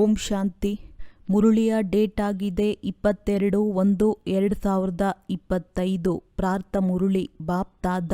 ಓಂ ಶಾಂತಿ. ಮುರುಳಿಯ date ಆಗಿದೆ ಇಪ್ಪತ್ತೆರಡು ಒಂದು ಎರಡು ಸಾವಿರದ ಇಪ್ಪತ್ತೈದು. ಪ್ರಾರ್ಥ ಮುರುಳಿ ಬಾಪ್ತಾದ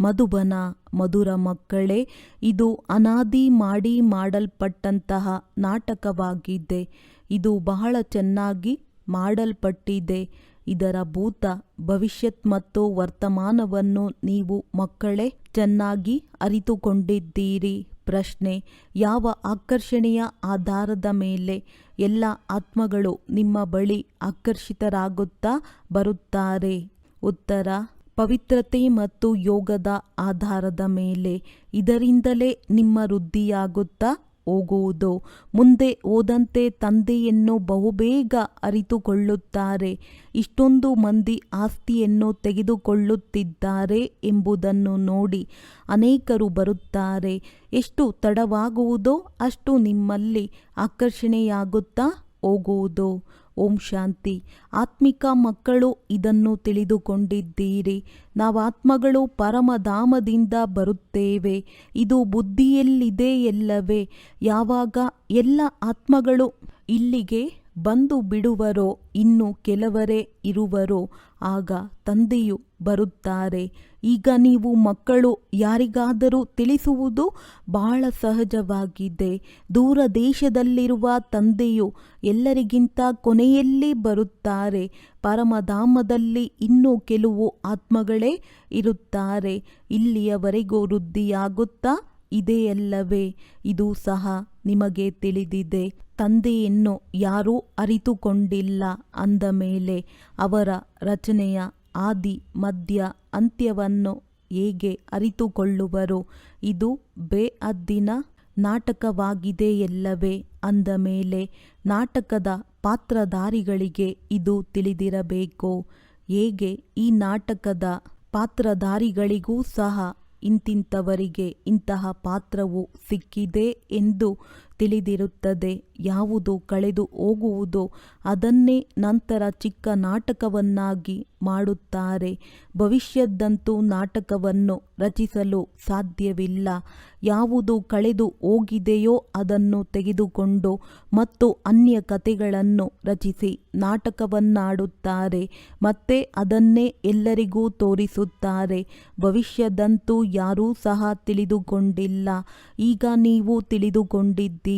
ಮಧುಬನ, ಮಧುರ ಮಕ್ಕಳೇ, ಇದು ಅನಾದಿ ಮಾಡಿ ಮಾಡಲ್ಪಟ್ಟಂತಹ ನಾಟಕವಾಗಿದೆ. ಇದು ಬಹಳ ಚೆನ್ನಾಗಿ ಮಾಡಲ್ಪಟ್ಟಿದೆ. ಇದರ ಭೂತ, ಭವಿಷ್ಯತ್ ಮತ್ತು ವರ್ತಮಾನವನ್ನು ನೀವು ಮಕ್ಕಳೇ ಚೆನ್ನಾಗಿ ಅರಿತುಕೊಂಡಿದ್ದೀರಿ. ಪ್ರಶ್ನೆ, ಯಾವ ಆಕರ್ಷಣೆಯ ಆಧಾರದ ಮೇಲೆ ಎಲ್ಲ ಆತ್ಮಗಳು ನಿಮ್ಮ ಬಳಿ ಆಕರ್ಷಿತರಾಗುತ್ತಾ ಬರುತ್ತಾರೆ? ಉತ್ತರ, ಪವಿತ್ರತೆ ಮತ್ತು ಯೋಗದ ಆಧಾರದ ಮೇಲೆ ಇದರಿಂದಲೇ ನಿಮ್ಮ ವೃದ್ಧಿಯಾಗುತ್ತಾ ಹೋಗುವುದು. ಮುಂದೆ ಹೋದಂತೆ ತಂದೆಯನ್ನು ಬಹುಬೇಗ ಅರಿತುಕೊಳ್ಳುತ್ತಾರೆ. ಇಷ್ಟೊಂದು ಮಂದಿ ಆಸ್ತಿಯನ್ನು ತೆಗೆದುಕೊಳ್ಳುತ್ತಿದ್ದಾರೆ ಎಂಬುದನ್ನು ನೋಡಿ ಅನೇಕರು ಬರುತ್ತಾರೆ. ಎಷ್ಟು ತಡವಾಗುವುದೋ ಅಷ್ಟು ನಿಮ್ಮಲ್ಲಿ ಆಕರ್ಷಣೆಯಾಗುತ್ತಾ ಹೋಗುವುದು. ಓಂ ಶಾಂತಿ. ಆತ್ಮಿಕ ಮಕ್ಕಳು ಇದನ್ನು ತಿಳಿದುಕೊಂಡಿದ್ದೀರಿ. ನಾವಾತ್ಮಗಳು ಪರಮಧಾಮದಿಂದ ಬರುತ್ತೇವೆ. ಇದು ಬುದ್ಧಿಯಲ್ಲಿದೆಯಲ್ಲವೇ? ಯಾವಾಗ ಎಲ್ಲ ಆತ್ಮಗಳು ಇಲ್ಲಿಗೆ ಬಂದು ಬಿಡುವರೋ, ಇನ್ನು ಕೆಲವರೇ ಇರುವರೋ, ಆಗ ತಂದೆಯು ಬರುತ್ತಾರೆ. ಈಗ ನೀವು ಮಕ್ಕಳು ಯಾರಿಗಾದರೂ ತಿಳಿಸುವುದು ಬಹಳ ಸಹಜವಾಗಿದೆ. ದೂರ ದೇಶದಲ್ಲಿರುವ ತಂದೆಯು ಎಲ್ಲರಿಗಿಂತ ಕೊನೆಯಲ್ಲಿ ಬರುತ್ತಾರೆ. ಪರಮಧಾಮದಲ್ಲಿ ಇನ್ನೂ ಕೆಲವು ಆತ್ಮಗಳೇ ಇರುತ್ತಾರೆ. ಇಲ್ಲಿಯವರೆಗೂ ವೃದ್ಧಿಯಾಗುತ್ತಾ ಇದೆಯಲ್ಲವೇ ಇದು ಸಹ ನಿಮಗೆ ತಿಳಿದಿದೆ. ತಂದೆಯನ್ನು ಯಾರೂ ಅರಿತುಕೊಂಡಿಲ್ಲ ಅಂದ ಮೇಲೆ ಅವರ ರಚನೆಯ ಆದಿ ಮಧ್ಯ ಅಂತ್ಯವನ್ನು ಹೇಗೆ ಅರಿತುಕೊಳ್ಳುವರು? ಇದು ಬೇಅದ್ದಿನ ನಾಟಕವಾಗಿದೆಯಲ್ಲವೇ? ಅಂದ ಮೇಲೆ ನಾಟಕದ ಪಾತ್ರಧಾರಿಗಳಿಗೆ ಇದು ತಿಳಿದಿರಬೇಕು. ಹೇಗೆ ಈ ನಾಟಕದ ಪಾತ್ರಧಾರಿಗಳಿಗೂ ಸಹ ಇಂತಿಂಥವರಿಗೆ ಇಂತಹ ಪಾತ್ರವು ಸಿಕ್ಕಿದೆ ಎಂದು ತಿಳಿದಿರುತ್ತದೆ. ಯಾವುದು ಕಳೆದು ಹೋಗುವುದೋ ಅದನ್ನೇ ನಂತರ ಚಿಕ್ಕ ನಾಟಕವನ್ನಾಗಿ ಮಾಡುತ್ತಾರೆ. ಭವಿಷ್ಯದ್ದಂತೂ ನಾಟಕವನ್ನು ರಚಿಸಲು ಸಾಧ್ಯವಿಲ್ಲ. ಯಾವುದು ಕಳೆದು ಹೋಗಿದೆಯೋ ಅದನ್ನು ತೆಗೆದುಕೊಂಡು ಮತ್ತು ಅನ್ಯ ಕಥೆಗಳನ್ನು ರಚಿಸಿ ನಾಟಕವನ್ನಾಡುತ್ತಾರೆ. ಮತ್ತೆ ಅದನ್ನೇ ಎಲ್ಲರಿಗೂ ತೋರಿಸುತ್ತಾರೆ. ಭವಿಷ್ಯದಂತೂ ಯಾರೂ ಸಹ ತಿಳಿದುಕೊಂಡಿಲ್ಲ. ಈಗ ನೀವು ತಿಳಿದುಕೊಂಡಿದ್ದೀರಿ.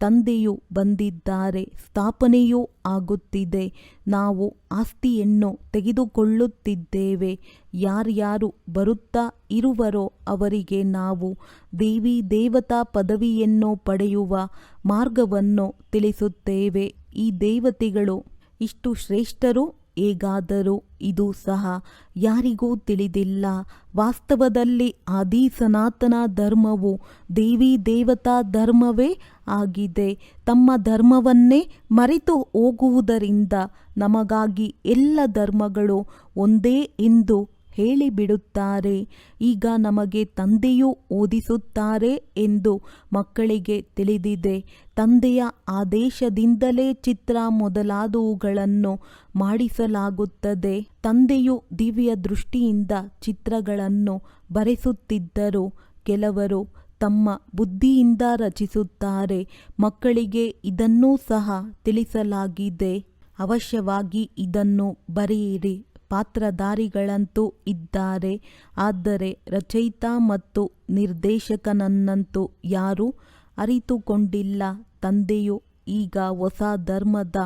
ತಂದೆಯು ಬಂದಿದ್ದಾರೆ, ಸ್ಥಾಪನೆಯೂ ಆಗುತ್ತಿದೆ. ನಾವು ಆಸ್ತಿಯನ್ನು ತೆಗೆದುಕೊಳ್ಳುತ್ತಿದ್ದೇವೆ. ಯಾರ್ಯಾರು ಬರುತ್ತಾ ಇರುವರೋ ಅವರಿಗೆ ನಾವು ದೇವಿ ದೇವತಾ ಪದವಿಯನ್ನು ಪಡೆಯುವ ಮಾರ್ಗವನ್ನು ತಿಳಿಸುತ್ತೇವೆ. ಈ ದೇವತೆಗಳು ಇಷ್ಟು ಶ್ರೇಷ್ಠರು? ಹೇಗಾದರೂ ಇದು ಸಹ ಯಾರಿಗೂ ತಿಳಿದಿಲ್ಲ. ವಾಸ್ತವದಲ್ಲಿ ಆದಿ ಸನಾತನ ಧರ್ಮವು ದೇವಿ ದೇವತಾ ಧರ್ಮವೇ ಆಗಿದೆ. ತಮ್ಮ ಧರ್ಮವನ್ನೇ ಮರೆತು ಹೋಗುವುದರಿಂದ ನಮಗಾಗಿ ಎಲ್ಲ ಧರ್ಮಗಳು ಒಂದೇ ಎಂದು ಹೇಳಿಬಿಡುತ್ತಾರೆ. ಈಗ ನಮಗೆ ತಂದೆಯೂ ಓದಿಸುತ್ತಾರೆ ಎಂದು ಮಕ್ಕಳಿಗೆ ತಿಳಿದಿದೆ. ತಂದೆಯ ಆದೇಶದಿಂದಲೇ ಚಿತ್ರ ಮೊದಲಾದವುಗಳನ್ನು ಮಾಡಿಸಲಾಗುತ್ತದೆ. ತಂದೆಯು ದಿವ್ಯ ದೃಷ್ಟಿಯಿಂದ ಚಿತ್ರಗಳನ್ನು ಬರೆಸುತ್ತಿದ್ದರು. ಕೆಲವರು ತಮ್ಮ ಬುದ್ಧಿಯಿಂದ ರಚಿಸುತ್ತಾರೆ. ಮಕ್ಕಳಿಗೆ ಇದನ್ನೂ ಸಹ ತಿಳಿಸಲಾಗಿದೆ. ಅವಶ್ಯವಾಗಿ ಇದನ್ನು ಬರೆಯಿರಿ. ಪಾತ್ರಧಾರಿಗಳಂತೂ ಇದ್ದಾರೆ. ಆದರೆ ರಚಯಿತ ಮತ್ತು ನಿರ್ದೇಶಕನನ್ನಂತೂ ಯಾರೂ ಅರಿತುಕೊಂಡಿಲ್ಲ. ತಂದೆಯು ಈಗ ಹೊಸ ಧರ್ಮದ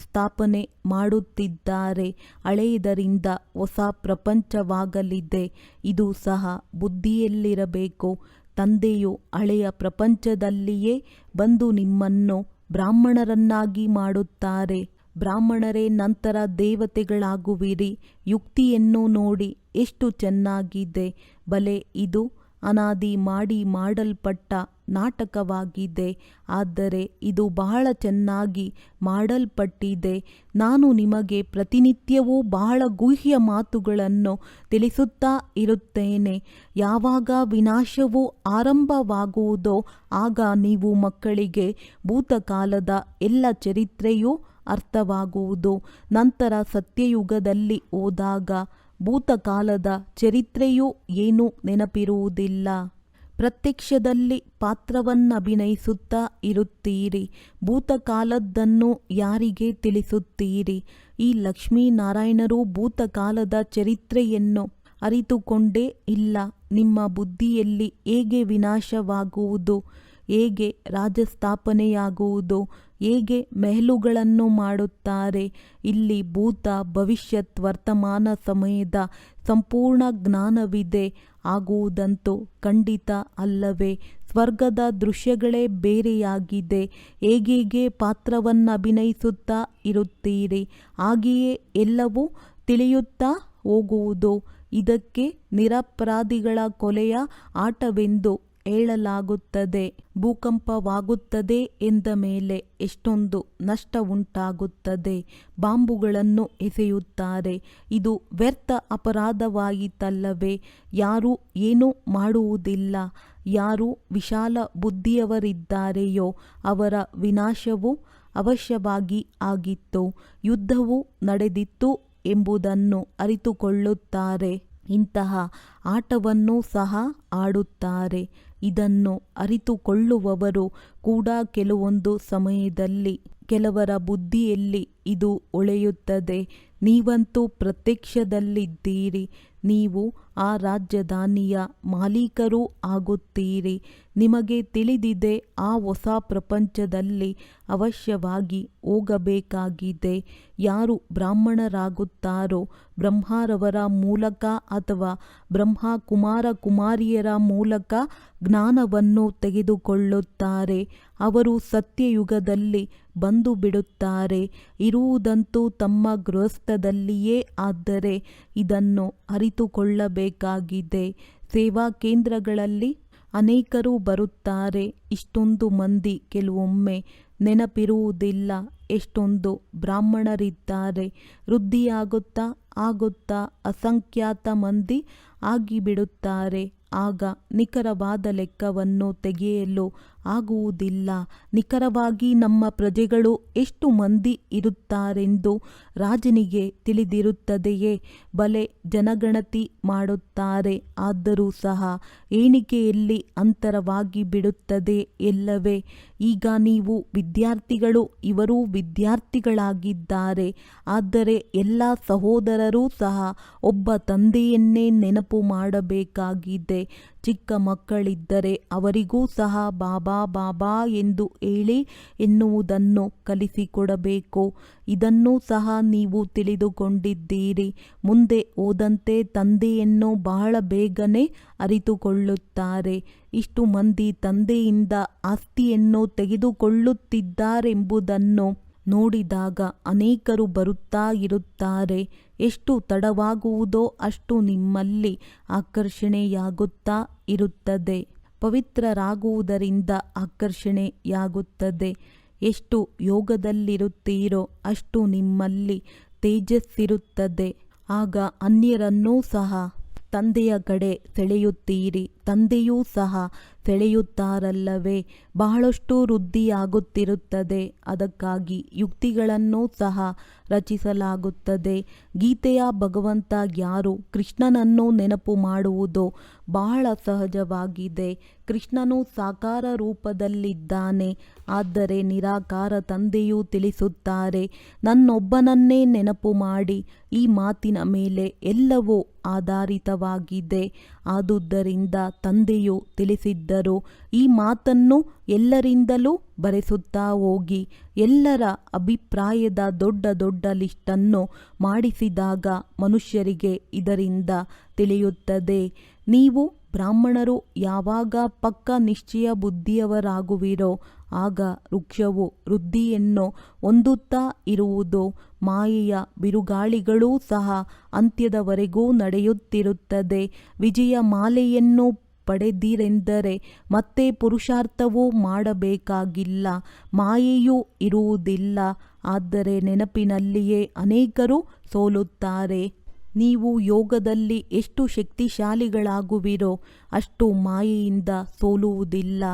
ಸ್ಥಾಪನೆ ಮಾಡುತ್ತಿದ್ದಾರೆ. ಹಳೆಯದರಿಂದ ಹೊಸ ಪ್ರಪಂಚವಾಗಲಿದೆ. ಇದು ಸಹ ಬುದ್ಧಿಯಲ್ಲಿರಬೇಕು. ತಂದೆಯು ಹಳೆಯ ಪ್ರಪಂಚದಲ್ಲಿಯೇ ಬಂದು ನಿಮ್ಮನ್ನು ಬ್ರಾಹ್ಮಣರನ್ನಾಗಿ ಮಾಡುತ್ತಾರೆ. ಬ್ರಾಹ್ಮಣರೇ, ನಂತರ ದೇವತೆಗಳಾಗುವಿರಿ. ಯುಕ್ತಿಯನ್ನು ನೋಡಿ ಎಷ್ಟು ಚೆನ್ನಾಗಿದೆ. ಬಲೆ, ಇದು ಅನಾದಿ ಮಾಡಿ ಮಾಡಲ್ಪಟ್ಟ ನಾಟಕವಾಗಿದೆ. ಆದರೆ ಇದು ಬಹಳ ಚೆನ್ನಾಗಿ ಮಾಡಲ್ಪಟ್ಟಿದೆ. ನಾನು ನಿಮಗೆ ಪ್ರತಿನಿತ್ಯವೂ ಬಹಳ ಗುಹ್ಯ ಮಾತುಗಳನ್ನು ತಿಳಿಸುತ್ತಾ ಇರುತ್ತೇನೆ. ಯಾವಾಗ ವಿನಾಶವು ಆರಂಭವಾಗುವುದೋ ಆಗ ನೀವು ಮಕ್ಕಳಿಗೆ ಭೂತಕಾಲದ ಎಲ್ಲ ಚರಿತ್ರೆಯೂ ಅರ್ಥವಾಗುವುದು. ನಂತರ ಸತ್ಯಯುಗದಲ್ಲಿ ಹೋದಾಗ ಭೂತಕಾಲದ ಚರಿತ್ರೆಯೂ ಏನೂ ನೆನಪಿರುವುದಿಲ್ಲ. ಪ್ರತ್ಯಕ್ಷದಲ್ಲಿ ಪಾತ್ರವನ್ನಭಿನಯಿಸುತ್ತಾ ಇರುತ್ತೀರಿ. ಭೂತಕಾಲದ್ದನ್ನು ಯಾರಿಗೆ ತಿಳಿಸುತ್ತೀರಿ? ಈ ಲಕ್ಷ್ಮೀನಾರಾಯಣರು ಭೂತಕಾಲದ ಚರಿತ್ರೆಯನ್ನು ಅರಿತುಕೊಂಡೇ ಇಲ್ಲ. ನಿಮ್ಮ ಬುದ್ಧಿಯಲ್ಲಿ ಹೇಗೆ ವಿನಾಶವಾಗುವುದು? ಹೇಗೆ ರಾಜಸ್ಥಾಪನೆಯಾಗುವುದು ಹೇಗೆ ಮೆಹಲುಗಳನ್ನು ಮಾಡುತ್ತಾರೆ, ಇಲ್ಲಿ ಭೂತ, ಭವಿಷ್ಯತ್, ವರ್ತಮಾನ ಸಮಯದ ಸಂಪೂರ್ಣ ಜ್ಞಾನವಿದೆ, ಆಗುವುದಂತೂ ಖಂಡಿತ ಅಲ್ಲವೇ, ಸ್ವರ್ಗದ ದೃಶ್ಯಗಳೇ ಬೇರೆಯಾಗಿದೆ, ಹೇಗೇಗೆ ಪಾತ್ರವನ್ನು ಅಭಿನಯಿಸುತ್ತಾ ಇರುತ್ತೀರಿ, ಹಾಗೆಯೇ ಎಲ್ಲವೂ ತಿಳಿಯುತ್ತಾ ಹೋಗುವುದು, ಇದಕ್ಕೆ ನಿರಪರಾಧಿಗಳ ಕೊಲೆಯ ಆಟವೆಂದು ಹೇಳಲಾಗುತ್ತದೆ ಭೂಕಂಪವಾಗುತ್ತದೆ ಎಂದ ಮೇಲೆ ಎಷ್ಟೊಂದು ನಷ್ಟ ಉಂಟಾಗುತ್ತದೆ ಬಾಂಬುಗಳನ್ನು ಎಸೆಯುತ್ತಾರೆ. ಇದು ವ್ಯರ್ಥ ಅಪರಾಧವಾಯಿತಲ್ಲವೇ, ಯಾರೂ ಏನೂ ಮಾಡುವುದಿಲ್ಲ. ಯಾರು ವಿಶಾಲ ಬುದ್ಧಿಯವರಿದ್ದಾರೆಯೋ ಅವರ ವಿನಾಶವು ಅವಶ್ಯವಾಗಿ ಆಗಿತ್ತು. ಯುದ್ಧವು ನಡೆದಿತ್ತು ಎಂಬುದನ್ನು ಅರಿತುಕೊಳ್ಳುತ್ತಾರೆ. ಇಂತಹ ಆಟವನ್ನು ಸಹ ಆಡುತ್ತಾರೆ. ಇದನ್ನು ಅರಿತುಕೊಳ್ಳುವವರು ಕೂಡ ಕೆಲವೊಂದು ಸಮಯದಲ್ಲಿ, ಕೆಲವರ ಬುದ್ಧಿಯಲ್ಲಿ ಇದು ಒಳೆಯುತ್ತದೆ. ನೀವಂತೂ ಪ್ರತ್ಯಕ್ಷದಲ್ಲಿದ್ದೀರಿ. ನೀವು ಆ ರಾಜಧಾನಿಯ ಮಾಲೀಕರೂ ಆಗುತ್ತೀರಿ. ನಿಮಗೆ ತಿಳಿದಿದೆ, ಆ ಹೊಸ ಪ್ರಪಂಚದಲ್ಲಿ ಅವಶ್ಯವಾಗಿ ಹೋಗಬೇಕಾಗಿದೆ. ಯಾರು ಬ್ರಾಹ್ಮಣರಾಗುತ್ತಾರೋ, ಬ್ರಹ್ಮರವರ ಮೂಲಕ ಅಥವಾ ಬ್ರಹ್ಮ ಕುಮಾರ ಕುಮಾರಿಯರ ಮೂಲಕ ಜ್ಞಾನವನ್ನು ತೆಗೆದುಕೊಳ್ಳುತ್ತಾರೆ. ಅವರು ಸತ್ಯಯುಗದಲ್ಲಿ ಬಂದು ಬಿಡುತ್ತಾರೆ ಇರುವುದಂತೂ ತಮ್ಮ ಗೃಹಸ್ಥದಲ್ಲಿಯೇ ಆದರೆ ಇದನ್ನು ಅರಿತುಕೊಳ್ಳಬೇಕಾಗಿದೆ. ಸೇವಾ ಕೇಂದ್ರಗಳಲ್ಲಿ ಅನೇಕರು ಬರುತ್ತಾರೆ. ಇಷ್ಟೊಂದು ಮಂದಿ ಕೆಲವೊಮ್ಮೆ ನೆನಪಿರುವುದಿಲ್ಲ. ಎಷ್ಟೊಂದು ಬ್ರಾಹ್ಮಣರಿದ್ದಾರೆ. ವೃದ್ಧಿಯಾಗುತ್ತಾ ಆಗುತ್ತಾ ಅಸಂಖ್ಯಾತ ಮಂದಿ ಆಗಿಬಿಡುತ್ತಾರೆ. ಆಗ ನಿಖರವಾದ ಲೆಕ್ಕವನ್ನು ತೆಗೆಯಲು ಆಗುವುದಿಲ್ಲ. ನಿಖರವಾಗಿ ನಮ್ಮ ಪ್ರಜೆಗಳು ಎಷ್ಟು ಮಂದಿ ಇರುತ್ತಾರೆಂದು ರಾಜನಿಗೆ ತಿಳಿದಿರುತ್ತದೆಯೇ? ಬಲೆ ಜನಗಣತಿ ಮಾಡುತ್ತಾರೆ, ಆದರೂ ಸಹ ಎಣಿಕೆಯಲ್ಲಿ ಅಂತರವಾಗಿ ಬಿಡುತ್ತದೆ ಎಲ್ಲವೇ? ಈಗ ನೀವು ವಿದ್ಯಾರ್ಥಿಗಳು, ಇವರೂ ವಿದ್ಯಾರ್ಥಿಗಳಾಗಿದ್ದಾರೆ. ಆದರೆ ಎಲ್ಲ ಸಹೋದರರೂ ಸಹ ಒಬ್ಬ ತಂದೆಯನ್ನೇ ನೆನಪು ಮಾಡಬೇಕಾಗಿದೆ. ಚಿಕ್ಕ ಮಕ್ಕಳಿದ್ದರೆ ಅವರಿಗೂ ಸಹ ಬಾಬಾ ಬಾಬಾ ಎಂದು ಹೇಳಿ ಎನ್ನುವುದನ್ನು ಕಲಿಸಿಕೊಡಬೇಕು. ಇದನ್ನೂ ಸಹ ನೀವು ತಿಳಿದುಕೊಂಡಿದ್ದೀರಿ. ಮುಂದೆ ಹೋದಂತೆ ತಂದೆಯನ್ನು ಬಹಳ ಬೇಗನೆ ಅರಿತುಕೊಳ್ಳುತ್ತಾರೆ. ಇಷ್ಟು ಮಂದಿ ತಂದೆಯಿಂದ ಆಸ್ತಿಯನ್ನು ತೆಗೆದುಕೊಳ್ಳುತ್ತಿದ್ದಾರೆಂಬುದನ್ನು ನೋಡಿದಾಗ ಅನೇಕರು ಬರುತ್ತಾ ಇರುತ್ತಾರೆ. ಎಷ್ಟು ತಡವಾಗುವುದೋ ಅಷ್ಟು ನಿಮ್ಮಲ್ಲಿ ಆಕರ್ಷಣೆಯಾಗುತ್ತಾ ಇರುತ್ತದೆ. ಪವಿತ್ರರಾಗುವುದರಿಂದ ಆಕರ್ಷಣೆಯಾಗುತ್ತದೆ. ಎಷ್ಟು ಯೋಗದಲ್ಲಿರುತ್ತೀರೋ ಅಷ್ಟು ನಿಮ್ಮಲ್ಲಿ ತೇಜಸ್ಸಿರುತ್ತದೆ. ಆಗ ಅನ್ಯರನ್ನೂ ಸಹ ತಂದೆಯ ಕಡೆ ಸೆಳೆಯುತ್ತೀರಿ. ತಂದೆಯೂ ಸಹ ಸೆಳೆಯುತ್ತಾರಲ್ಲವೇ? ಬಹಳಷ್ಟು ವೃದ್ಧಿಯಾಗುತ್ತಿರುತ್ತದೆ. ಅದಕ್ಕಾಗಿ ಯುಕ್ತಿಗಳನ್ನು ಸಹ ರಚಿಸಲಾಗುತ್ತದೆ. ಗೀತೆಯ ಭಗವಂತ ಯಾರು? ಕೃಷ್ಣನನ್ನು ನೆನಪು ಮಾಡುವುದು ಬಹಳ ಸಹಜವಾಗಿದೆ. ಕೃಷ್ಣನು ಸಾಕಾರ ರೂಪದಲ್ಲಿದ್ದಾನೆ. ಆದರೆ ನಿರಾಕಾರ ತಂದೆಯು ತಿಳಿಸುತ್ತಾರೆ, ನನ್ನೊಬ್ಬನನ್ನೇ ನೆನಪು ಮಾಡಿ, ಈ ಮಾತಿನ ಮೇಲೆ ಎಲ್ಲವೂ ಆಧಾರಿತವಾಗಿದೆ. ಆದುದರಿಂದ ತಂದೆಯು ತಿಳಿಸಿದ್ದರು, ಈ ಮಾತನ್ನು ಎಲ್ಲರಿಂದಲೂ ಬರೆಸುತ್ತಾ ಹೋಗಿ, ಎಲ್ಲರ ಅಭಿಪ್ರಾಯದ ದೊಡ್ಡ ದೊಡ್ಡ ಲಿಸ್ಟನ್ನು ಮಾಡಿಸಿದಾಗ ಮನುಷ್ಯರಿಗೆ ಇದರಿಂದ ತಿಳಿಯುತ್ತದೆ. ನೀವು ಬ್ರಾಹ್ಮಣರು ಯಾವಾಗ ಪಕ್ಕ ನಿಶ್ಚಯ ಬುದ್ಧಿಯವರಾಗುವಿರೋ ಆಗ ವೃಕ್ಷವು ವೃದ್ಧಿಯನ್ನು ಹೊಂದುತ್ತಾ ಇರುವುದು. ಮಾಯೆಯ ಬಿರುಗಾಳಿಗಳೂ ಸಹ ಅಂತ್ಯದವರೆಗೂ ನಡೆಯುತ್ತಿರುತ್ತದೆ. ವಿಜಯ ಮಾಲೆಯನ್ನು ಪಡೆದಿರೆಂದರೆ ಮತ್ತೆ ಪುರುಷಾರ್ಥವೂ ಮಾಡಬೇಕಾಗಿಲ್ಲ. ಮಾಯೆಯೂ ಇರುವುದಿಲ್ಲ. ಆದರೆ ನೆನಪಿನಲ್ಲಿಯೇ ಅನೇಕರು ಸೋಲುತ್ತಾರೆ. ನೀವು ಯೋಗದಲ್ಲಿ ಎಷ್ಟು ಶಕ್ತಿಶಾಲಿಗಳಾಗುವಿರೋ ಅಷ್ಟು ಮಾಯೆಯಿಂದ ಸೋಲುವುದಿಲ್ಲ.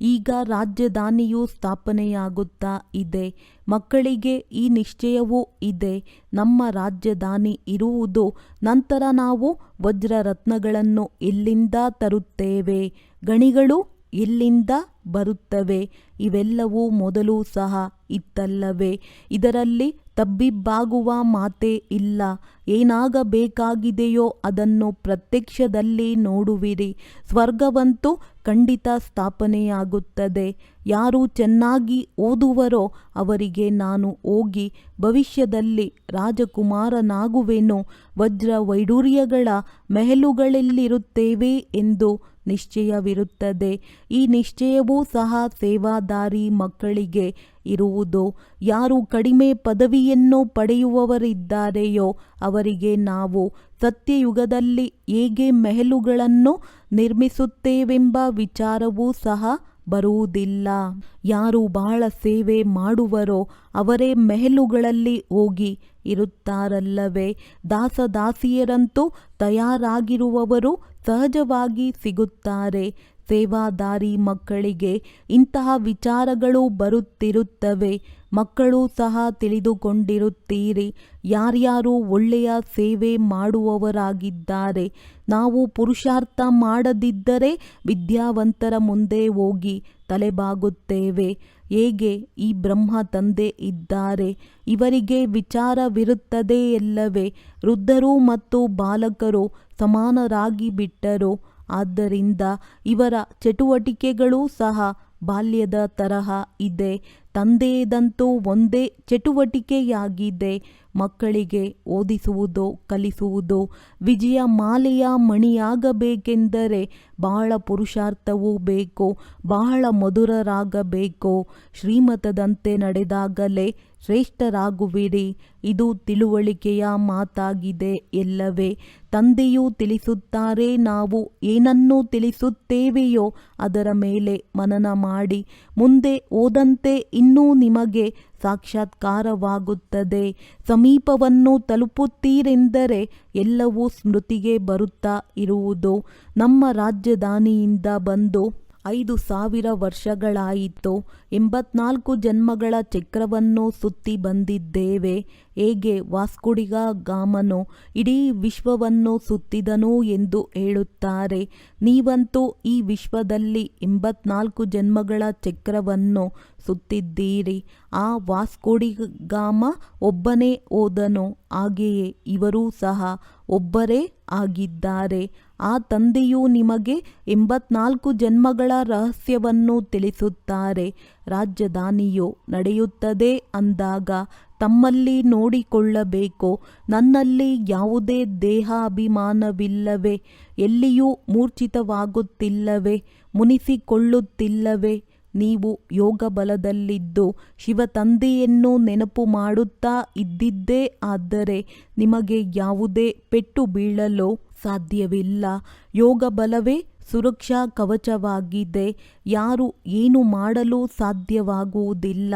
ಈಗ ರಾಜಧಾನಿಯು ಸ್ಥಾಪನೆಯಾಗುತ್ತಾ ಇದೆ. ಮಕ್ಕಳಿಗೆ ಈ ನಿಶ್ಚಯವೂ ಇದೆ. ನಮ್ಮ ರಾಜಧಾನಿ ಇರುವುದು ನಂತರ ನಾವು ವಜ್ರರತ್ನಗಳನ್ನು ಎಲ್ಲಿಂದ ತರುತ್ತೇವೆ? ಗಣಿಗಳು ಎಲ್ಲಿಂದ ಬರುತ್ತವೆ? ಇವೆಲ್ಲವೂ ಮೊದಲು ಸಹ ಇತ್ತಲ್ಲವೇ? ಇದರಲ್ಲಿ ತಬ್ಬಿಬ್ಬಾಗುವ ಮಾತೇ ಇಲ್ಲ. ಏನಾಗಬೇಕಾಗಿದೆಯೋ ಅದನ್ನು ಪ್ರತ್ಯಕ್ಷದಲ್ಲಿ ನೋಡುವಿರಿ. ಸ್ವರ್ಗವಂತೂ ಖಂಡಿತ ಸ್ಥಾಪನೆಯಾಗುತ್ತದೆ. ಯಾರು ಚೆನ್ನಾಗಿ ಓದುವರೋ ಅವರಿಗೆ ನಾನು ಹೋಗಿ ಭವಿಷ್ಯದಲ್ಲಿ ರಾಜಕುಮಾರನಾಗುವೆನು. ವಜ್ರ ವೈಡೂರ್ಯಗಳ ಮೆಹಲುಗಳಲ್ಲಿರುತ್ತೇವೆ ಎಂದು ನಿಶ್ಚಯವಿರುತ್ತದೆ. ಈ ನಿಶ್ಚಯವೂ ಸಹ ಸೇವಾದಾರಿ ಮಕ್ಕಳಿಗೆ ಇರುವುದು? ಯಾರು ಕಡಿಮೆ ಪದವಿಯನ್ನು ಪಡೆಯುವವರಿದ್ದಾರೆಯೋ ಅವರಿಗೆ ನಾವು ಸತ್ಯಯುಗದಲ್ಲಿ ಹೇಗೆ ಮೆಹಲುಗಳನ್ನು ನಿರ್ಮಿಸುತ್ತೇವೆಂಬ ವಿಚಾರವೂ ಸಹ ಬರುವುದಿಲ್ಲ. ಯಾರು ಬಹಳ ಸೇವೆ ಮಾಡುವರೋ ಅವರೇ ಮೆಹಲುಗಳಲ್ಲಿ ಹೋಗಿ ಇರುತ್ತಾರಲ್ಲವೇ? ದಾಸದಾಸಿಯರಂತೂ ತಯಾರಾಗಿರುವವರು ಸಹಜವಾಗಿ ಸಿಗುತ್ತಾರೆ. ಸೇವಾದಾರಿ ಮಕ್ಕಳಿಗೆ ಇಂತಹ ವಿಚಾರಗಳು ಬರುತ್ತಿರುತ್ತವೆ. ಮಕ್ಕಳು ಸಹ ತಿಳಿದುಕೊಂಡಿರುತ್ತೀರಿ. ಯಾರ್ಯಾರು ಒಳ್ಳೆಯ ಸೇವೆ ಮಾಡುವವರಾಗಿದ್ದಾರೆ. ನಾವು ಪುರುಷಾರ್ಥ ಮಾಡದಿದ್ದರೆ ವಿದ್ಯಾವಂತರ ಮುಂದೆ ಹೋಗಿ ತಲೆಬಾಗುತ್ತೇವೆ. ಹೇಗೆ? ಈ ಬ್ರಹ್ಮ ತಂದೆ ಇದ್ದಾರೆ. ಇವರಿಗೆ ವಿಚಾರವಿರುತ್ತದೆಯಲ್ಲವೇ ವೃದ್ಧರು ಮತ್ತು ಬಾಲಕರು ಸಮಾನರಾಗಿ ಬಿಟ್ಟರು ಆದ್ದರಿಂದ ಇವರ ಚಟುವಟಿಕೆಗಳೂ ಸಹ ಬಾಲ್ಯದ ತರಹ ಇದೆ. ತಂದೆಯದಂತೂ ಒಂದೇ ಚಟುವಟಿಕೆಯಾಗಿದೆ. ಮಕ್ಕಳಿಗೆ ಓದಿಸುವುದು, ಕಲಿಸುವುದು, ವಿಜಯ ಮಾಲೆಯ ಮಣಿಯಾಗಬೇಕೆಂದರೆ ಬಹಳ ಪುರುಷಾರ್ಥವೂ ಬೇಕೋ, ಬಹಳ ಮಧುರರಾಗಬೇಕು. ಶ್ರೀಮತದಂತೆ ನಡೆದಾಗಲೇ ಶ್ರೇಷ್ಠರಾಗುವಿರಿ. ಇದು ತಿಳುವಳಿಕೆಯ ಮಾತಾಗಿದೆ ಎಲ್ಲವೇ. ತಂದೆಯು ತಿಳಿಸುತ್ತಾರೆ, ನಾವು ಏನನ್ನು ತಿಳಿಸುತ್ತೇವೆಯೋ ಅದರ ಮೇಲೆ ಮನನ ಮಾಡಿ. ಮುಂದೆ ಓದಂತೆ ಇನ್ನೂ ನಿಮಗೆ ಸಾಕ್ಷಾತ್ಕಾರವಾಗುತ್ತದೆ. ಸಮೀಪವನ್ನು ತಲುಪುತ್ತೀರೆಂದರೆ ಎಲ್ಲವೂ ಸ್ಮೃತಿಗೆ ಬರುತ್ತಾ ಇರುವುದು? ನಮ್ಮ ರಾಜಧಾನಿಯಿಂದ ಬಂದು ಐದು ಸಾವಿರ ವರ್ಷಗಳಾಯಿತು, ಎಂಬತ್ನಾಲ್ಕು ಜನ್ಮಗಳ ಚಕ್ರವನ್ನು ಸುತ್ತಿ ಬಂದಿದ್ದೇವೆ. ಹೇಗೆ ವಾಸ್ಕುಡಿಗ ಗಾಮನು, ಇಡೀ ವಿಶ್ವವನ್ನು ಸುತ್ತಿದನು ಎಂದು ಹೇಳುತ್ತಾರೆ. ನೀವಂತೂ ಈ ವಿಶ್ವದಲ್ಲಿ ಎಂಬತ್ನಾಲ್ಕು ಜನ್ಮಗಳ ಚಕ್ರವನ್ನು ಸುತ್ತಿದ್ದೀರಿ. ಆ ವಾಸ್ಕೋಡಿಗಾಮ ಒಬ್ಬನೇ ಹೋದನು, ಹಾಗೆಯೇ ಇವರೂ ಸಹ ಒಬ್ಬರೇ ಆಗಿದ್ದಾರೆ. ಆ ತಂದೆಯು ನಿಮಗೆ ಎಂಬತ್ನಾಲ್ಕು ಜನ್ಮಗಳ ರಹಸ್ಯವನ್ನು ತಿಳಿಸುತ್ತಾರೆ. ರಾಜಧಾನಿಯು ನಡೆಯುತ್ತದೆ ಅಂದಾಗ ತಮ್ಮಲ್ಲಿ ನೋಡಿಕೊಳ್ಳಬೇಕು. ನನ್ನಲ್ಲಿ ಯಾವುದೇ ದೇಹಾಭಿಮಾನವಿಲ್ಲವೆ? ಎಲ್ಲಿಯೂ ಮೂರ್ಛಿತವಾಗುತ್ತಿಲ್ಲವೆ? ಮುನಿಸಿಕೊಳ್ಳುತ್ತಿಲ್ಲವೆ? ನೀವು ಯೋಗ ಬಲದಲ್ಲಿದ್ದು ಶಿವತಂದೆಯನ್ನು ನೆನಪು ಮಾಡುತ್ತಾ ಇದ್ದಿದ್ದೇ ಆದರೆ ನಿಮಗೆ ಯಾವುದೇ ಪೆಟ್ಟು ಬೀಳಲು? ಸಾಧ್ಯವಿಲ್ಲ. ಯೋಗ ಬಲವೇ ಸುರಕ್ಷಾ ಕವಚವಾಗಿದೆ. ಯಾರು ಏನು ಮಾಡಲು ಸಾಧ್ಯವಾಗುವುದಿಲ್ಲ.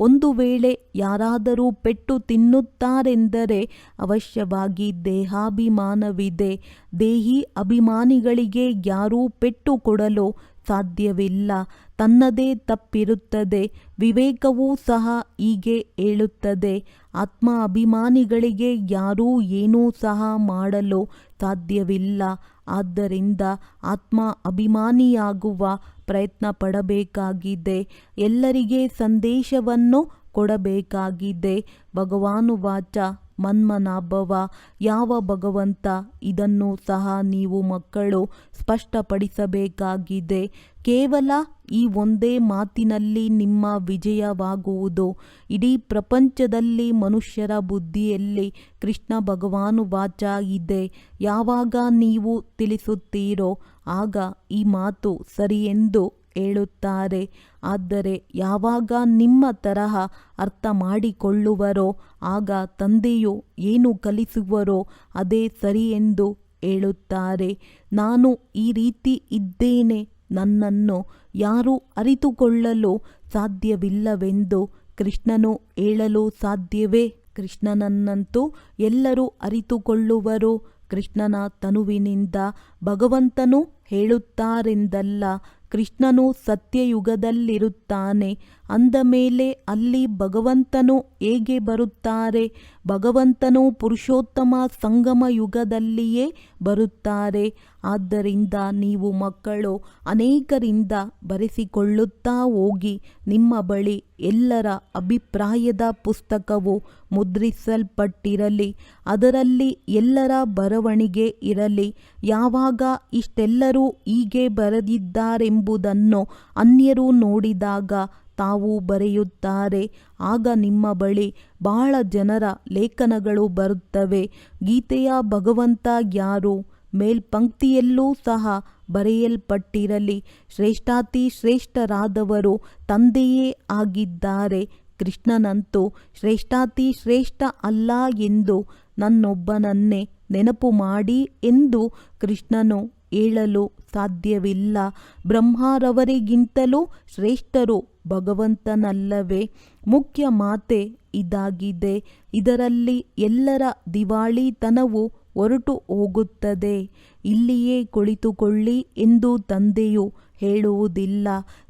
ಒಂದು ವೇಳೆ ಯಾರಾದರೂ ಪೆಟ್ಟು ತಿನ್ನುತ್ತಾರೆಂದರೆ ಅವಶ್ಯವಾಗಿ ದೇಹಾಭಿಮಾನವಿದೆ. ದೇಹಿ ಅಭಿಮಾನಿಗಳಿಗೆ ಯಾರೂ ಪೆಟ್ಟು ಕೊಡಲು ಸಾಧ್ಯವಿಲ್ಲ. ತನ್ನದೇ ತಪ್ಪಿರುತ್ತದೆ. ವಿವೇಕವೂ ಸಹ ಹೀಗೆ ಹೇಳುತ್ತದೆ. ಆತ್ಮ ಅಭಿಮಾನಿಗಳಿಗೆ ಯಾರೂ ಏನೂ ಸಹ ಮಾಡಲು ಸಾಧ್ಯವಿಲ್ಲ. ಆದ್ದರಿಂದ ಆತ್ಮ ಅಭಿಮಾನಿಯಾಗುವ ಪ್ರಯತ್ನ ಪಡಬೇಕಾಗಿದೆ. ಎಲ್ಲರಿಗೆ ಸಂದೇಶವನ್ನು ಕೊಡಬೇಕಾಗಿದೆ. ಭಗವಾನುವಾಚ. ಮನ್ಮನಾಭವ ಯಾವ ಭಗವಂತ? ಇದನ್ನು ಸಹ ನೀವು ಮಕ್ಕಳು ಸ್ಪಷ್ಟಪಡಿಸಬೇಕಾಗಿದೆ. ಕೇವಲ ಈ ಒಂದೇ ಮಾತಿನಲ್ಲಿ ನಿಮ್ಮ ವಿಜಯವಾಗುವುದು. ಇಡೀ ಪ್ರಪಂಚದಲ್ಲಿ ಮನುಷ್ಯರ ಬುದ್ಧಿಯಲ್ಲಿ ಕೃಷ್ಣ ಭಗವಾನು ವಾಚ ಇದೆ. ಯಾವಾಗ ನೀವು ತಿಳಿಸುತ್ತೀರೋ ಆಗ ಈ ಮಾತು ಸರಿಯೆಂದು ಹೇಳುತ್ತಾರೆ. ಆದರೆ ಯಾವಾಗ ನಿಮ್ಮ ತರಹ ಅರ್ಥ ಮಾಡಿಕೊಳ್ಳುವರೋ ಆಗ ತಂದೆಯು ಏನು ಕಲಿಸುವರೋ, ಅದೇ ಸರಿ ಎಂದು ಹೇಳುತ್ತಾರೆ. ನಾನು ಈ ರೀತಿ ಇದ್ದೇನೆ, ನನ್ನನ್ನು ಯಾರೂ ಅರಿತುಕೊಳ್ಳಲು ಸಾಧ್ಯವಿಲ್ಲವೆಂದು ಕೃಷ್ಣನು ಹೇಳಲು ಸಾಧ್ಯವೇ? ಕೃಷ್ಣನನ್ನಂತೂ ಎಲ್ಲರೂ ಅರಿತುಕೊಳ್ಳುವರು. ಕೃಷ್ಣನ ತನುವಿನಿಂದ ಭಗವಂತನು ಹೇಳುತ್ತಾರೆಂದಲ್ಲ ಕೃಷ್ಣನು ಸತ್ಯಯುಗದಲ್ಲಿರುತ್ತಾನೆ. ಅಂದ ಮೇಲೆ ಅಲ್ಲಿ ಭಗವಂತನು ಹೇಗೆ ಬರುತ್ತಾರೆ? ಭಗವಂತನು ಪುರುಷೋತ್ತಮ ಸಂಗಮ ಯುಗದಲ್ಲಿಯೇ ಬರುತ್ತಾರೆ. ಆದ್ದರಿಂದ ನೀವು ಮಕ್ಕಳು ಅನೇಕರಿಂದ ಬರೆಸಿಕೊಳ್ಳುತ್ತಾ ಹೋಗಿ ನಿಮ್ಮ ಬಳಿ ಎಲ್ಲರ ಅಭಿಪ್ರಾಯದ ಪುಸ್ತಕವು ಮುದ್ರಿಸಲ್ಪಟ್ಟಿರಲಿ, ಅದರಲ್ಲಿ ಎಲ್ಲರ ಬರವಣಿಗೆ ಇರಲಿ. ಯಾವಾಗ ಇಷ್ಟೆಲ್ಲರೂ ಹೀಗೆ ಬರೆದಿದ್ದಾರೆಂಬುದನ್ನು ಅನ್ಯರು ನೋಡಿದಾಗ ತಾವು ಬರೆಯುತ್ತಾರೆ. ಆಗ ನಿಮ್ಮ ಬಳಿ ಬಹಳ ಜನರ ಲೇಖನಗಳು ಬರುತ್ತವೆ. ಗೀತೆಯ ಭಗವಂತ ಯಾರು? ಮೇಲ್ಪಂಕ್ತಿಯಲ್ಲೂ ಸಹ ಬರೆಯಲ್ಪಟ್ಟಿರಲಿ. ಶ್ರೇಷ್ಠಾತಿ ಶ್ರೇಷ್ಠರಾದವರು ತಂದೆಯೇ ಆಗಿದ್ದಾರೆ. ಕೃಷ್ಣನಂತೂ ಶ್ರೇಷ್ಠಾತಿ ಶ್ರೇಷ್ಠ ಅಲ್ಲ ಎಂದು ನನ್ನೊಬ್ಬನನ್ನೇ ನೆನಪು ಮಾಡಿ ಎಂದು ಕೃಷ್ಣನು ಹೇಳಲು ಸಾಧ್ಯವಿಲ್ಲ. ಬ್ರಹ್ಮಾರವರಿಗಿಂತಲೂ ಶ್ರೇಷ್ಠರು ಭಗವಂತನಲ್ಲವೇ. ಮುಖ್ಯ ಮಾತೆ ಇದಾಗಿದೆ. ಇದರಲ್ಲಿ ಎಲ್ಲರ ದಿವಾಳಿತನವು ಹೊರಟು ಹೋಗುತ್ತದೆ. ಇಲ್ಲಿಯೇ ಕುಳಿತುಕೊಳ್ಳಿ ಎಂದು ತಂದೆಯು ಹೇಳುವುದಿಲ್ಲ.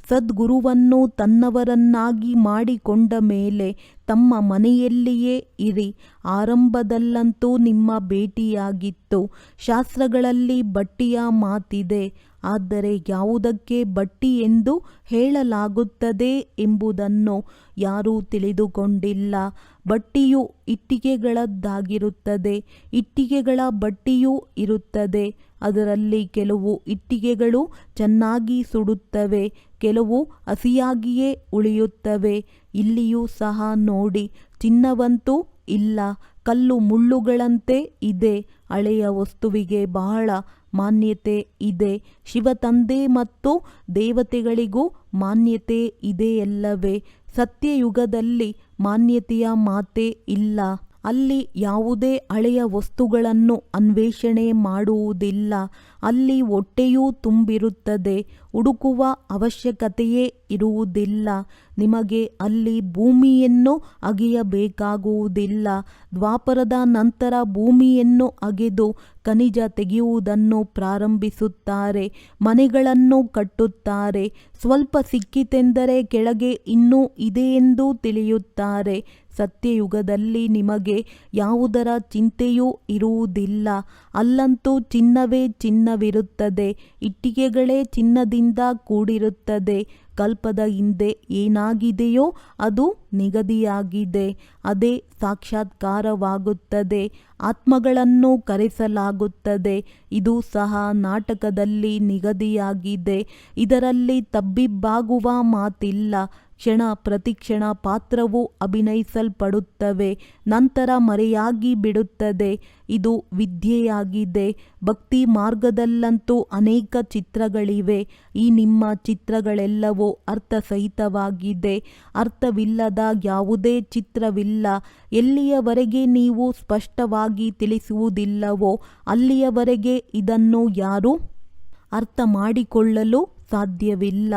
ಸದ್ಗುರುವನ್ನು ತನ್ನವರನ್ನಾಗಿ ಮಾಡಿಕೊಂಡ ಮೇಲೆ ತಮ್ಮ ಮನೆಯಲ್ಲಿಯೇ ಇರಿ. ಆರಂಭದಲ್ಲಂತೂ ನಿಮ್ಮ ಭೇಟಿಯಾಗಿತ್ತು. ಶಾಸ್ತ್ರಗಳಲ್ಲಿ ಬಟ್ಟಿಯ ಮಾತಿದೆ. ಆದರೆ ಯಾವುದಕ್ಕೆ ಬಟ್ಟಿ ಎಂದು ಹೇಳಲಾಗುತ್ತದೆ ಎಂಬುದನ್ನು ಯಾರೂ ತಿಳಿದುಕೊಂಡಿಲ್ಲ. ಬಟ್ಟಿಯು ಇಟ್ಟಿಗೆಗಳದ್ದಾಗಿರುತ್ತದೆ. ಇಟ್ಟಿಗೆಗಳ ಬಟ್ಟಿಯೂ ಇರುತ್ತದೆ. ಅದರಲ್ಲಿ ಕೆಲವು ಇಟ್ಟಿಗೆಗಳು ಚೆನ್ನಾಗಿ ಸುಡುತ್ತವೆ, ಕೆಲವು ಹಸಿಯಾಗಿಯೇ ಉಳಿಯುತ್ತವೆ. ಇಲ್ಲಿಯೂ ಸಹ ನೋಡಿ, ಚಿನ್ನವಂತೂ ಇಲ್ಲ, ಕಲ್ಲು ಮುಳ್ಳುಗಳಂತೆ ಇದೆ. ಹಳೆಯ ವಸ್ತುವಿಗೆ ಬಹಳ ಮಾನ್ಯತೆ ಇದೆ. ಶಿವ ತಂದೆ ಮತ್ತು ದೇವತೆಗಳಿಗೂ ಮಾನ್ಯತೆ ಇದೆಯಲ್ಲವೇ ಸತ್ಯಯುಗದಲ್ಲಿ ಮಾನ್ಯತೆಯ ಮಾತೇ ಇಲ್ಲ. ಅಲ್ಲಿ ಯಾವುದೇ ಹಳೆಯ ವಸ್ತುಗಳನ್ನು ಅನ್ವೇಷಣೆ ಮಾಡುವುದಿಲ್ಲ. ಅಲ್ಲಿ ಹೊಟ್ಟೆಯೂ ತುಂಬಿರುತ್ತದೆ, ಹುಡುಕುವ ಅವಶ್ಯಕತೆಯೇ ಇರುವುದಿಲ್ಲ. ನಿಮಗೆ ಅಲ್ಲಿ ಭೂಮಿಯನ್ನು ಅಗೆಯಬೇಕಾಗುವುದಿಲ್ಲ. ದ್ವಾಪರದ ನಂತರ ಭೂಮಿಯನ್ನು ಅಗೆದು ಖನಿಜ ತೆಗೆಯುವುದನ್ನು ಪ್ರಾರಂಭಿಸುತ್ತಾರೆ, ಮನೆಗಳನ್ನು ಕಟ್ಟುತ್ತಾರೆ. ಸ್ವಲ್ಪ ಸಿಕ್ಕಿತೆಂದರೆ ಕೆಳಗೆ ಇನ್ನೂ ಇದೆಯೆಂದು ತಿಳಿಯುತ್ತಾರೆ. ಸತ್ಯಯುಗದಲ್ಲಿ ನಿಮಗೆ ಯಾವುದರ ಚಿಂತೆಯೂ ಇರುವುದಿಲ್ಲ. ಅಲ್ಲಂತೂ ಚಿನ್ನವೇ ಚಿನ್ನವಿರುತ್ತದೆ. ಇಟ್ಟಿಗೆಗಳೇ ಚಿನ್ನದಿಂದ ಕೂಡಿರುತ್ತದೆ. ಕಲ್ಪದ ಹಿಂದೆ ಏನಾಗಿದೆಯೋ ಅದು ನಿಗದಿಯಾಗಿದೆ. ಅದೇ ಸಾಕ್ಷಾತ್ಕಾರವಾಗುತ್ತದೆ. ಆತ್ಮಗಳನ್ನು ಕರೆಸಲಾಗುತ್ತದೆ. ಇದು ಸಹ ನಾಟಕದಲ್ಲಿ ನಿಗದಿಯಾಗಿದೆ. ಇದರಲ್ಲಿ ತಬ್ಬಿಬ್ಬಾಗುವ ಮಾತಿಲ್ಲ. ಕ್ಷಣ ಪ್ರತಿಕ್ಷಣ ಪಾತ್ರವು ಅಭಿನಯಿಸಲ್ಪಡುತ್ತವೆ, ನಂತರ ಮರೆಯಾಗಿ ಬಿಡುತ್ತದೆ. ಇದು ವಿದ್ಯೆಯಾಗಿದೆ. ಭಕ್ತಿ ಮಾರ್ಗದಲ್ಲಂತೂ ಅನೇಕ ಚಿತ್ರಗಳಿವೆ. ಈ ನಿಮ್ಮ ಚಿತ್ರಗಳೆಲ್ಲವೂ ಅರ್ಥಸಹಿತವಾಗಿದೆ. ಅರ್ಥವಿಲ್ಲದ ಯಾವುದೇ ಚಿತ್ರವಿಲ್ಲ. ಎಲ್ಲಿಯವರೆಗೆ ನೀವು ಸ್ಪಷ್ಟವಾಗಿ ತಿಳಿಸುವುದಿಲ್ಲವೋ, ಅಲ್ಲಿಯವರೆಗೆ ಇದನ್ನು ಯಾರೂ ಅರ್ಥ ಮಾಡಿಕೊಳ್ಳಲು ಸಾಧ್ಯವಿಲ್ಲ.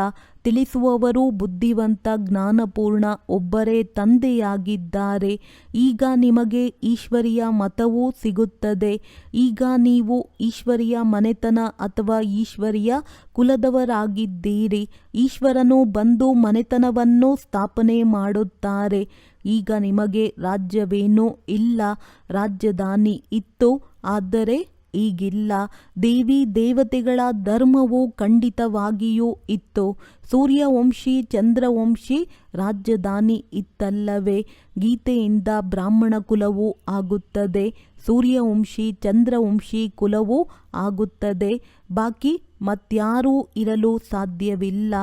ತಿಳಿಸುವವರು ಬುದ್ಧಿವಂತ, ಜ್ಞಾನಪೂರ್ಣ, ಒಬ್ಬರೇ ತಂದೆಯಾಗಿದ್ದಾರೆ. ಈಗ ನಿಮಗೆ ಈಶ್ವರಿಯ ಮತವೂ ಸಿಗುತ್ತದೆ. ಈಗ ನೀವು ಈಶ್ವರಿಯ ಮನೆತನ ಅಥವಾ ಈಶ್ವರಿಯ ಕುಲದವರಾಗಿದ್ದೀರಿ. ಈಶ್ವರನು ಬಂದು ಮನೆತನವನ್ನು ಸ್ಥಾಪನೆ ಮಾಡುತ್ತಾರೆ. ಈಗ ನಿಮಗೆ ರಾಜ್ಯವೇನೂ ಇಲ್ಲ. ರಾಜಧಾನಿ ಇತ್ತು. ಆದರೆ ಈಗಿಲ್ಲ. ದೇವಿ ದೇವತೆಗಳ ಧರ್ಮವು ಖಂಡಿತವಾಗಿಯೂ ಇತ್ತು. ಸೂರ್ಯವಂಶಿ, ಚಂದ್ರವಂಶಿ ರಾಜಧಾನಿ ಇತ್ತಲ್ಲವೇ? ಗೀತೆಯಿಂದ ಬ್ರಾಹ್ಮಣ ಕುಲವು ಆಗುತ್ತದೆ. ಸೂರ್ಯವಂಶಿ, ಚಂದ್ರವಂಶಿ ಕುಲವು ಆಗುತ್ತದೆ. ಬಾಕಿ ಮತ್ಯಾರೂ ಇರಲು ಸಾಧ್ಯವಿಲ್ಲ.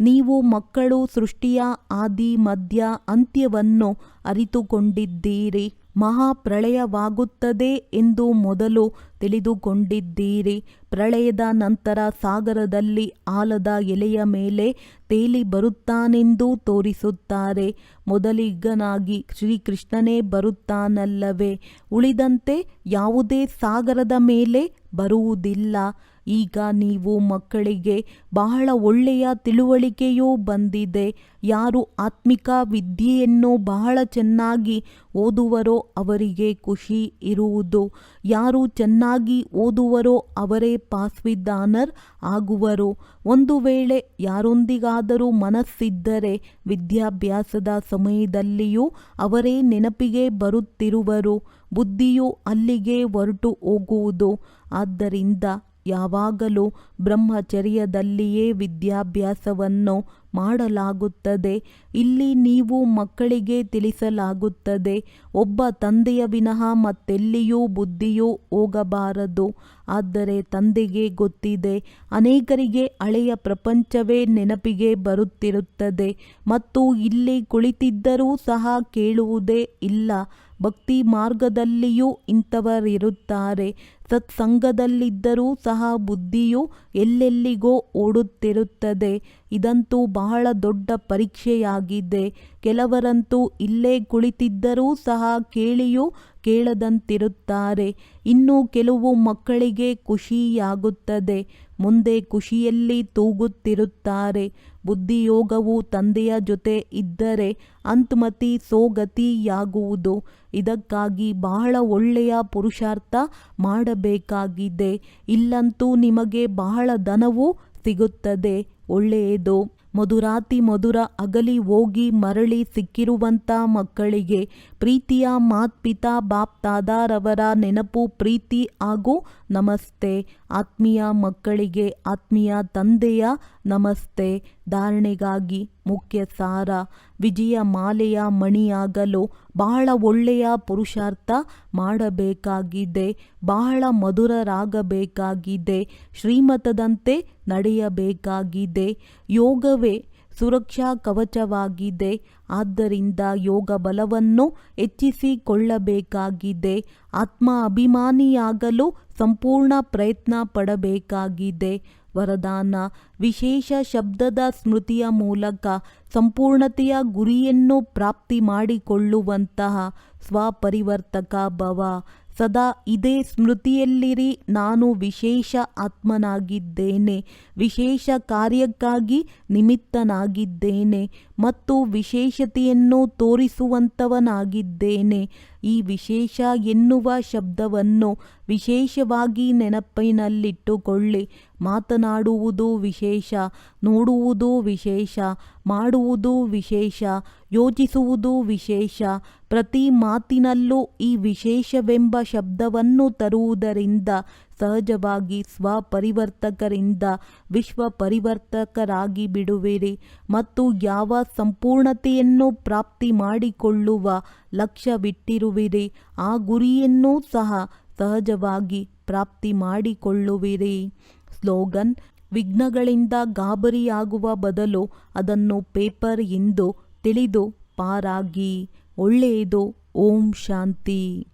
ನೀವು ಮಕ್ಕಳು ಸೃಷ್ಟಿಯ, ಆದಿ, ಮಧ್ಯ, ಅಂತ್ಯವನ್ನು ಅರಿತುಕೊಂಡಿದ್ದೀರಿ. ಮಹಾಪ್ರಳಯವಾಗುತ್ತದೆ ಎಂದು ಮೊದಲು ತಿಳಿದುಕೊಂಡಿದ್ದೀರಿ. ಪ್ರಳಯದ ನಂತರ ಸಾಗರದಲ್ಲಿ ಆಲದ ಎಲೆಯ ಮೇಲೆ ತೇಲಿ ಬರುತ್ತಾನೆಂದು ತೋರಿಸುತ್ತಾರೆ. ಮೊದಲಿಗನಾಗಿ ಶ್ರೀಕೃಷ್ಣನೇ ಬರುತ್ತಾನಲ್ಲವೇ. ಉಳಿದಂತೆ ಯಾವುದೇ ಸಾಗರದ ಮೇಲೆ ಬರುವುದಿಲ್ಲ. ಈಗ ನೀವು ಮಕ್ಕಳಿಗೆ ಬಹಳ ಒಳ್ಳೆಯ ತಿಳುವಳಿಕೆಯೂ ಬಂದಿದೆ. ಯಾರು ಆತ್ಮಿಕ ವಿದ್ಯೆಯನ್ನು ಬಹಳ ಚೆನ್ನಾಗಿ ಓದುವರೋ ಅವರಿಗೆ ಖುಷಿ ಇರುವುದು. ಯಾರು ಚೆನ್ನಾಗಿ ಓದುವರೋ ಅವರೇ ಪಾಸ್ವಿದಾನರ್ ಆಗುವರು. ಒಂದು ವೇಳೆ ಯಾರೊಂದಿಗಾದರೂ ಮನಸ್ಸಿದ್ದರೆ ವಿದ್ಯಾಭ್ಯಾಸದ ಸಮಯದಲ್ಲಿಯೂ ಅವರೇ ನೆನಪಿಗೆ ಬರುತ್ತಿರುವರು. ಬುದ್ಧಿಯು ಅಲ್ಲಿಗೆ ಹೊರಟು ಹೋಗುವುದು. ಆದ್ದರಿಂದ ಯಾವಾಗಲೂ ಬ್ರಹ್ಮಚರ್ಯದಲ್ಲಿಯೇ ವಿದ್ಯಾಭ್ಯಾಸವನ್ನು ಮಾಡಲಾಗುತ್ತದೆ. ಇಲ್ಲಿ ನೀವು ಮಕ್ಕಳಿಗೆ ತಿಳಿಸಲಾಗುತ್ತದೆ, ಒಬ್ಬ ತಂದೆಯ ವಿನಃ ಮತ್ತೆಲ್ಲಿಯೂ ಬುದ್ಧಿಯೂ ಹೋಗಬಾರದು. ಆದರೆ ತಂದೆಗೆ ಗೊತ್ತಿದೆ, ಅನೇಕರಿಗೆ ಹಳೆಯ ಪ್ರಪಂಚವೇ ನೆನಪಿಗೆ ಬರುತ್ತಿರುತ್ತದೆ ಮತ್ತು ಇಲ್ಲಿ ಕುಳಿತಿದ್ದರೂ ಸಹ ಕೇಳುವುದೇ ಇಲ್ಲ. ಭಕ್ತಿ ಮಾರ್ಗದಲ್ಲಿಯೂ ಇಂಥವರಿರುತ್ತಾರೆ. ಸತ್ಸಂಗದಲ್ಲಿದ್ದರೂ ಸಹ ಬುದ್ಧಿಯು ಎಲ್ಲೆಲ್ಲಿಗೋ ಓಡುತ್ತಿರುತ್ತದೆ. ಇದಂತೂ ಬಹಳ ದೊಡ್ಡ ಪರೀಕ್ಷೆಯಾಗಿದೆ. ಕೆಲವರಂತೂ ಇಲ್ಲೇ ಕುಳಿತಿದ್ದರೂ ಸಹ ಕೇಳಿಯೂ ಕೇಳದಂತಿರುತ್ತಾರೆ. ಇನ್ನು ಕೆಲವು ಮಕ್ಕಳಿಗೆ ಖುಷಿಯಾಗುತ್ತದೆ. ಮುಂದೆ ಖುಷಿಯಲ್ಲಿ ತೂಗುತ್ತಿರುತ್ತಾರೆ. ಬುದ್ಧಿಯೋಗವು ತಂದೆಯ ಜೊತೆ ಇದ್ದರೆ ಅಂತ್ಮತಿ ಸೋಗತಿಯಾಗುವುದು. ಇದಕ್ಕಾಗಿ ಬಹಳ ಒಳ್ಳೆಯ ಪುರುಷಾರ್ಥ ಮಾಡಬೇಕಾಗಿದೆ. ಇಲ್ಲಂತೂ ನಿಮಗೆ ಬಹಳ ಧನವೂ ಸಿಗುತ್ತದೆ. ಒಳ್ಳೆಯದು. ಮಧುರಾತಿ ಮಧುರ ಅಗಲಿ ಹೋಗಿ ಮರಳಿ ಸಿಕ್ಕಿರುವಂಥ ಮಕ್ಕಳಿಗೆ ಪ್ರೀತಿಯ ಮಾತ್ಪಿತಾ ಬಾಪ್ತಾದಾರವರ ನೆನಪು, ಪ್ರೀತಿ ಹಾಗೂ ನಮಸ್ತೆ. ಆತ್ಮೀಯ ಮಕ್ಕಳಿಗೆ, ಆತ್ಮೀಯ ತಂದೆಯ ನಮಸ್ತೆ. ಧಾರಣೆಗಾಗಿ ಮುಖ್ಯ ಸಾರ, ವಿಜಯ ಮಾಲೆಯ ಮಣಿಯಾಗಲು ಬಹಳ ಒಳ್ಳೆಯ ಪುರುಷಾರ್ಥ ಮಾಡಬೇಕಾಗಿದೆ, ಬಹಳ ಮಧುರರಾಗಬೇಕಾಗಿದೆ, ಶ್ರೀಮತದಂತೆ ನಡೆಯಬೇಕಾಗಿದೆ. ಯೋಗವೇ ಸುರಕ್ಷಾ ಕವಚವಾಗಿದೆ. ಆದ್ದರಿಂದ ಯೋಗ ಬಲವನ್ನು ಹೆಚ್ಚಿಸಿಕೊಳ್ಳಬೇಕಾಗಿದೆ. ಆತ್ಮ ಅಭಿಮಾನಿಯಾಗಲು ಸಂಪೂರ್ಣ ಪ್ರಯತ್ನ ಪಡಬೇಕಾಗಿದೆ. ವರದಾನ. ವಿಶೇಷ ಶಬ್ದದ ಸ್ಮೃತಿಯ ಮೂಲಕ ಸಂಪೂರ್ಣತೆಯ ಗುರಿಯನ್ನು ಪ್ರಾಪ್ತಿ ಮಾಡಿಕೊಳ್ಳುವಂತಹ ಸ್ವಪರಿವರ್ತಕ ಭವ. ಸದಾ ಇದೇ ಸ್ಮೃತಿಯಲ್ಲಿರಿ, ನಾನು ವಿಶೇಷ ಆತ್ಮನಾಗಿದ್ದೇನೆ, ವಿಶೇಷ ಕಾರ್ಯಕ್ಕಾಗಿ ನಿಮಿತ್ತನಾಗಿದ್ದೇನೆ ಮತ್ತು ವಿಶೇಷತೆಯನ್ನು ತೋರಿಸುವಂತವನಾಗಿದ್ದೇನೆ. ಈ ವಿಶೇಷ ಎನ್ನುವ ಶಬ್ದವನ್ನು ವಿಶೇಷವಾಗಿ ನೆನಪಿನಲ್ಲಿಟ್ಟುಕೊಳ್ಳಿ. ಮಾತನಾಡುವುದು ವಿಶೇಷ, ನೋಡುವುದು ವಿಶೇಷ, ಮಾಡುವುದು ವಿಶೇಷ, ಯೋಚಿಸುವುದು ವಿಶೇಷ, ಪ್ರತಿ ಮಾತಿನಲ್ಲೂ ಈ ವಿಶೇಷವೆಂಬ ಶಬ್ದವನ್ನು ತರುವುದರಿಂದ ಸಹಜವಾಗಿ ಸ್ವಪರಿವರ್ತಕರಿಂದ ವಿಶ್ವ ಪರಿವರ್ತಕರಾಗಿ ಬಿಡುವಿರಿ ಮತ್ತು ಯಾವ ಸಂಪೂರ್ಣತೆಯನ್ನು ಪ್ರಾಪ್ತಿ ಮಾಡಿಕೊಳ್ಳುವ ಲಕ್ಷ್ಯವಿಟ್ಟಿರುವಿರಿ, ಆ ಗುರಿಯನ್ನೂ ಸಹ ಸಹಜವಾಗಿ ಪ್ರಾಪ್ತಿ ಮಾಡಿಕೊಳ್ಳುವಿರಿ. ಸ್ಲೋಗನ್, ವಿಘ್ನಗಳಿಂದ ಗಾಬರಿಯಾಗುವ ಬದಲು ಅದನ್ನು ಪೇಪರ್ ಎಂದು ತಿಳಿದು ಪಾರಾಗಿ. ಒಳ್ಳೆಯದು. ಓಂ ಶಾಂತಿ.